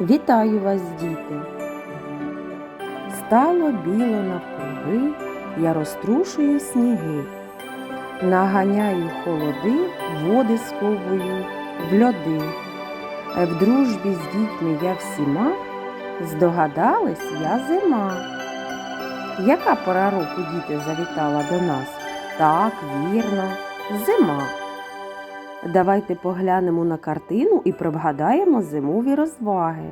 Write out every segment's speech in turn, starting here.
Вітаю вас, діти! Стало біло навкруги, я розтрушую сніги, наганяю холоди, води сховую в льоди. В дружбі з дітьми я всіма, здогадались я зима. Яка пора року діти завітала до нас? Так, вірно, зима. Давайте поглянемо на картину і пригадаємо зимові розваги.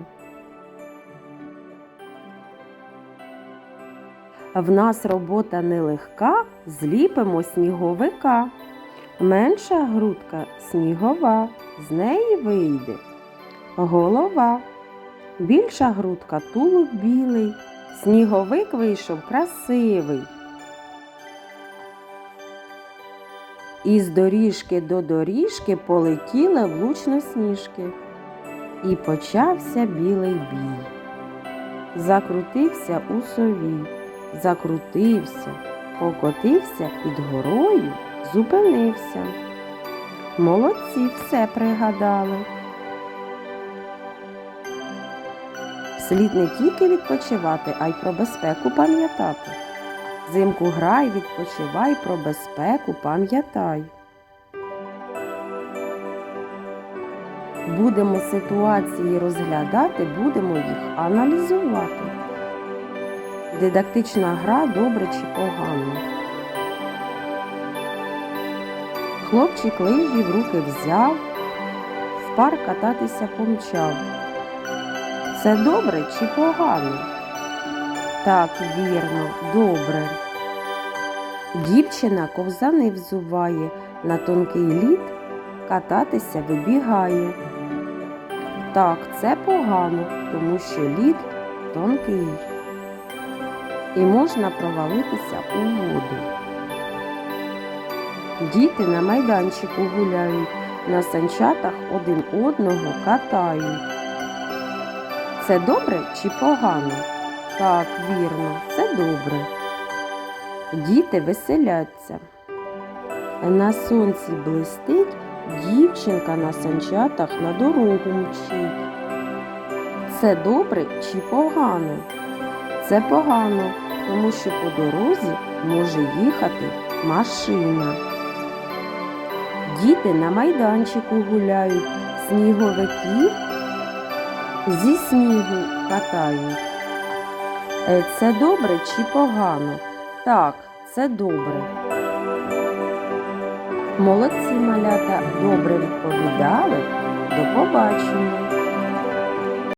В нас робота нелегка, зліпимо сніговика. Менша грудка снігова, з неї вийде голова. Більша грудка тулуб білий, сніговик вийшов красивий. Із доріжки до доріжки полетіли влучно сніжки. І почався білий бій. Закрутився у сові, закрутився, покотився під горою, зупинився. Молодці все пригадали. Слід не тільки відпочивати, а й про безпеку пам'ятати. Зимку грай, відпочивай, про безпеку пам'ятай. Будемо ситуації розглядати, будемо їх аналізувати. Дидактична гра добре чи погано. Хлопчик лижі в руки взяв, в парк кататися помчав. Це добре чи погано? Так, вірно, добре. Дівчина ковзани взуває, на тонкий лід кататися вибігає. Так, це погано, тому що лід тонкий. І можна провалитися у воду. Діти на майданчику гуляють, на санчатах один одного катають. Це добре чи погано? Так, вірно, це добре. Діти веселяться. На сонці блистить, дівчинка на санчатах на дорогу мчить. Це добре чи погано? Це погано, тому що по дорозі може їхати машина. Діти на майданчику гуляють, сніговиків зі снігу катають. Е, Це добре чи погано? Так, це добре. Молодці малята добре відповідали. До побачення.